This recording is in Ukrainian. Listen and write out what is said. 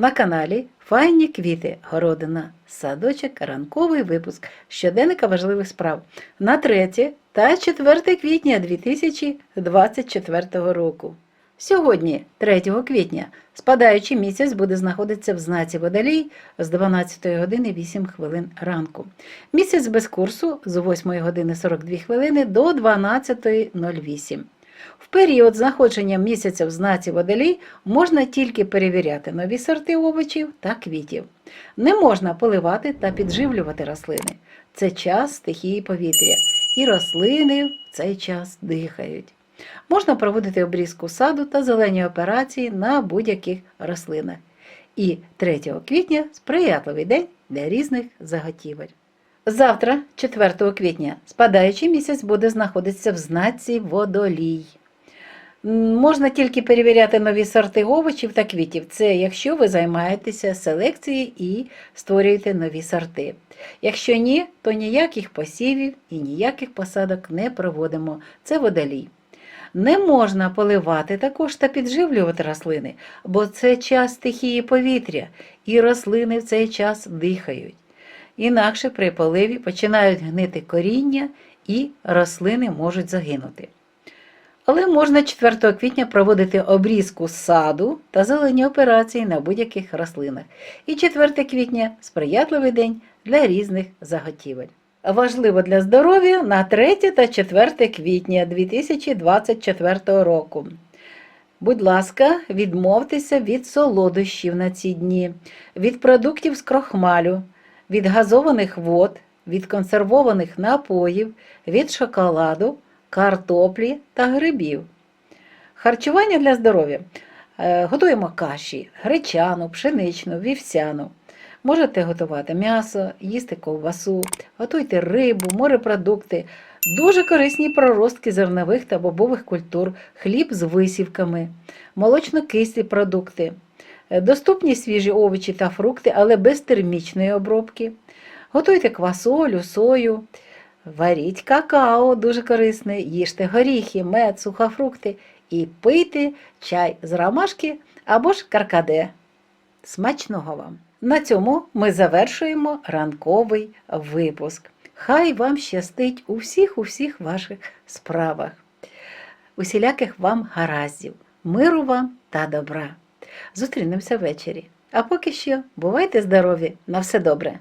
На каналі Файні квіти, городина, садочок, ранковий випуск щоденника важливих справ на 3 та 4 квітня 2024 року. Сьогодні, 3 квітня, спадаючий місяць буде знаходитися в знаці Водолій з 12 години 8 хвилин ранку. Місяць без курсу з 8 години 42 хвилини до 12.08. В період знаходження місяця в знаці водолій можна тільки перевіряти нові сорти овочів та квітів. Не можна поливати та підживлювати рослини. Це час стихії повітря, і рослини в цей час дихають. Можна проводити обрізку саду та зелені операції на будь-яких рослинах. І 3 квітня сприятливий день для різних заготівель. Завтра, 4 квітня, спадаючий місяць буде знаходитися в знаці водолій. Можна тільки перевіряти нові сорти овочів та квітів. Це якщо ви займаєтеся селекцією і створюєте нові сорти. Якщо ні, то ніяких посівів і ніяких посадок не проводимо. Це водолій. Не можна поливати також та підживлювати рослини, бо це час стихії повітря, і рослини в цей час дихають. Інакше при поливі починають гнити коріння і рослини можуть загинути. Але можна 4 квітня проводити обрізку саду та зелені операції на будь-яких рослинах. І 4 квітня сприятливий день для різних заготівель. Важливо для здоров'я на 3 та 4 квітня 2024 року. Будь ласка, відмовтеся від солодощів на ці дні, від продуктів з крохмалю, від газованих вод, від консервованих напоїв, від шоколаду, картоплі та грибів. Харчування для здоров'я. Е, Готуємо каші, гречану, пшеничну, вівсяну. Можете готувати м'ясо, їсти ковбасу, готуйте рибу, морепродукти, дуже корисні проростки зернових та бобових культур, хліб з висівками, молочно-кислі продукти, доступні свіжі овочі та фрукти, але без термічної обробки. Готуйте квасолю, сою, варіть какао, дуже корисне, їжте горіхи, мед, сухофрукти і пийте чай з ромашки або ж каркаде. Смачного вам! На цьому ми завершуємо ранковий випуск. Хай вам щастить у всіх у всіх ваших справах, усіляких вам гараздів, миру вам та добра. Зустрінемося ввечері. А поки що бувайте здорові, на все добре!